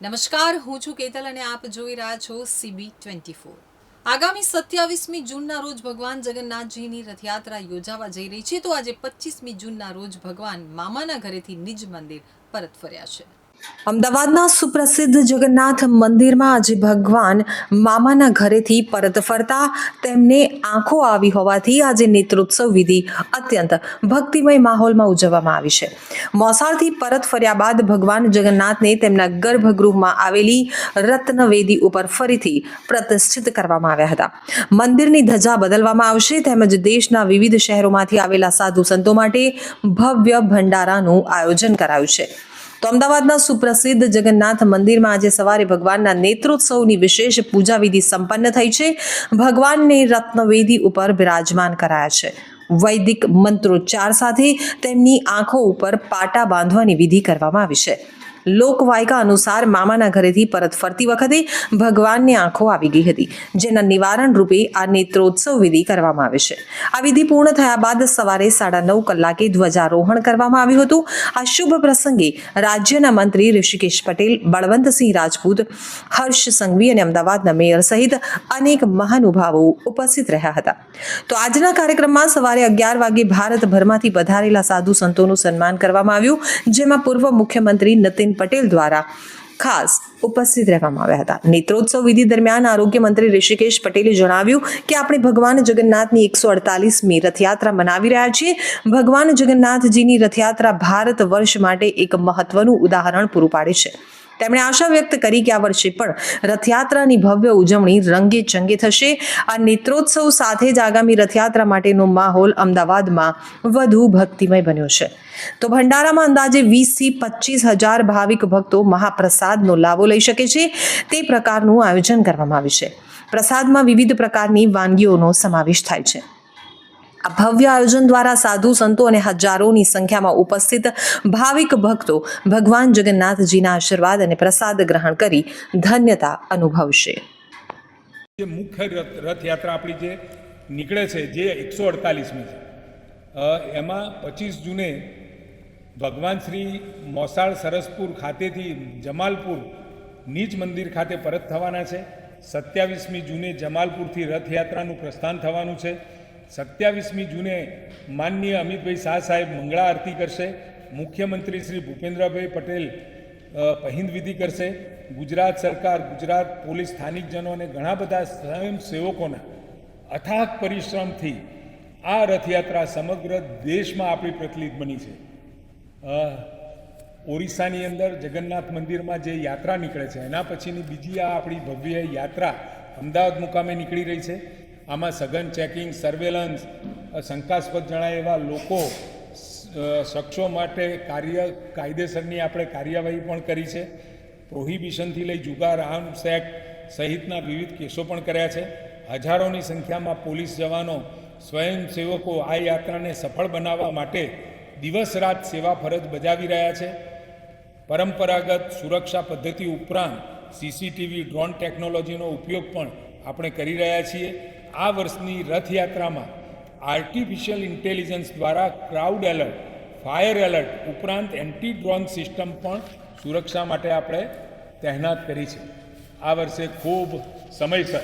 નમસ્કાર, હું છું કેતલ અને આપ જોઈ રહ્યા છો સીબી ટ્વેન્ટી ફોર આગામી સત્યાવીસમી જૂનના રોજ ભગવાન જગન્નાથજીની રથયાત્રા યોજાવા જઈ રહી છે, તો આજે પચીસમી જૂનના રોજ ભગવાન મામાના ઘરેથી નિજ મંદિર પરત ફર્યા છે. અમદાવાદના સુપ્રસિદ્ધ જગન્નાથ મંદિરમાં આજે ભગવાન મામાના ઘરેથી પરત ફરતા તેમને આંખો આવી હોવાથી આજે નેત્રોત્સવ વિધિ અત્યંત ભક્તિમય માહોલમાં ઉજવવામાં આવી છે. મોસાળથી પરત ફર્યા બાદ ભગવાન જગન્નાથને તેમના ગર્ભગૃહમાં આવેલી રત્નવેદી ઉપર ફરીથી પ્રતિષ્ઠિત કરવામાં આવ્યા હતા. મંદિરની ધજા બદલવામાં આવશે તેમજ દેશના વિવિધ શહેરોમાંથી આવેલા સાધુ સંતો માટે ભવ્ય ભંડારાનું આયોજન કરાયું છે. તો અમદાવાદના સુપ્રસિદ્ધ જગન્નાથ મંદિરમાં આજે સવારે ભગવાનના નેત્રોત્સવની વિશેષ પૂજા વિધિ સંપન્ન થઈ છે. ભગવાનને રત્નવેદી ઉપર બિરાજમાન કરાયા છે. વૈદિક મંત્રોચ્ચાર સાથે તેમની આંખો ઉપર પાટા બાંધવાની વિધિ કરવામાં આવી છે. લોકવાયકા અનુસાર મામાના ઘરેથી પરત ફરતી વખતે ભગવાનની આંખો આવી ગઈ હતી, જેના નિવારણ રૂપે આ નેત્રોત્સવ વિધિ કરવામાં આવે છે. આ વિધિ પૂર્ણ થયા બાદ સવારે સાડા નવ કલાકે ધ્વજારોહણ કરવામાં આવ્યું હતું. આ શુભ પ્રસંગે રાજ્યના મંત્રી ઋષિકેશ પટેલ, બળવંતસિંહ રાજપૂત, હર્ષ સંઘવી અને અમદાવાદના મેયર સહિત અનેક મહાનુભાવો ઉપસ્થિત રહ્યા હતા. તો આજના કાર્યક્રમમાં સવારે અગિયાર વાગે ભારતભરમાંથી પધારેલા સાધુ સંતોનું સન્માન કરવામાં આવ્યું, જેમાં પૂર્વ મુખ્યમંત્રી નીતિન પટેલ દ્વારા ખાસ ઉપસ્થિત રહેવામાં આવ્યા હતા. નેત્રોત્સવ વિધિ દરમિયાન આરોગ્ય મંત્રી ઋષિકેશ પટેલે જણાવ્યું કે આપણે ભગવાન જગન્નાથની એકસો અડતાલીસમી રથયાત્રા મનાવી રહ્યા છીએ. ભગવાન જગન્નાથજીની રથયાત્રા ભારત વર્ષ માટે એક મહત્વનું ઉદાહરણ પૂરું પાડે છે. તેમણે આશા વ્યક્ત કરી કે આ વર્ષે પણ રથયાત્રાની ભવ્ય ઉજવણી રંગે ચંગે થશે. આ નેત્રોત્સવ સાથે જ આગામી રથયાત્રા માટેનો માહોલ અમદાવાદમાં વધુ ભક્તિમય બન્યો છે. તો ભંડારામાં અંદાજે વીસથી પચીસ હજાર ભાવિક ભક્તો મહાપ્રસાદનો લાભો લઈ શકે છે. તે પ્રકારનું આયોજન કરવામાં આવ્યું છે. પ્રસાદમાં વિવિધ પ્રકારની વાનગીઓનો સમાવેશ થાય છે. આ ભવ્ય આયોજન દ્વારા સાધુ સંતો અને હજારોની સંખ્યામાં ઉપસ્થિત ભાવિક ભક્તો ભગવાન જગન્નાથજીના આશીર્વાદ અને પ્રસાદ ગ્રહણ કરી ધન્યતા અનુભવશે. જે મુખ્ય રથ, રથયાત્રા આપણી જે નીકળે છે, જે એકસો અડતાલીસમી છે એમાં પચીસ જૂને ભગવાન શ્રી મોસાળ સરસપુર ખાતેથી જમાલપુર નીચ મંદિર ખાતે પરત થવાના છે. સત્યાવીસમી જૂને જમાલપુરથી રથયાત્રાનું પ્રસ્થાન થવાનું છે. સત્યાવીસમી જૂને માનનીય અમિતભાઈ શાહ સાહેબ મંગળા આરતી કરશે. મુખ્યમંત્રી શ્રી ભૂપેન્દ્રભાઈ પટેલ પહિંદ વિધિ કરશે. ગુજરાત સરકાર, ગુજરાત પોલીસ સ્થાનિકજનો અને ઘણા બધા સ્વયંસેવકોના અથાગ પરિશ્રમથી આ રથયાત્રા સમગ્ર દેશમાં આપણી પ્રચલિત બની છે. ઓરિસ્સાની અંદર જગન્નાથ મંદિરમાં જે યાત્રા નીકળે છે, એના પછીની બીજી આ આપણી ભવ્ય યાત્રા અમદાવાદ મુકામે નીકળી રહી છે. આમાં સઘન ચેકિંગ સર્વેલન્સ શંકાસ્પદ જણાય એવા લોકો શખ્સો માટે કાર્ય, કાયદેસરની આપણે કાર્યવાહી પણ કરી છે. પ્રોહિબિશનથી લઈ જુગાર આર્મ્સ એક્ટ સહિતના વિવિધ કેસો પણ કર્યા છે. હજારોની સંખ્યામાં પોલીસ જવાનો, સ્વયંસેવકો આ યાત્રાને સફળ બનાવવા માટે દિવસ રાત સેવા ફરજ બજાવી રહ્યા છે. પરંપરાગત સુરક્ષા પદ્ધતિ ઉપરાંત સીસીટીવી ડ્રોન ટેકનોલોજીનો ઉપયોગ પણ આપણે કરી રહ્યા છીએ. આ વર્ષની રથયાત્રામાં આર્ટિફિશિયલ ઇન્ટેલિજન્સ દ્વારા ક્રાઉડ એલર્ટ ફાયર એલર્ટ ઉપરાંત એન્ટી ડ્રોન સિસ્ટમ પણ સુરક્ષા માટે આપણે તહેનાત કરી છે. આ વર્ષે ખૂબ સમયસર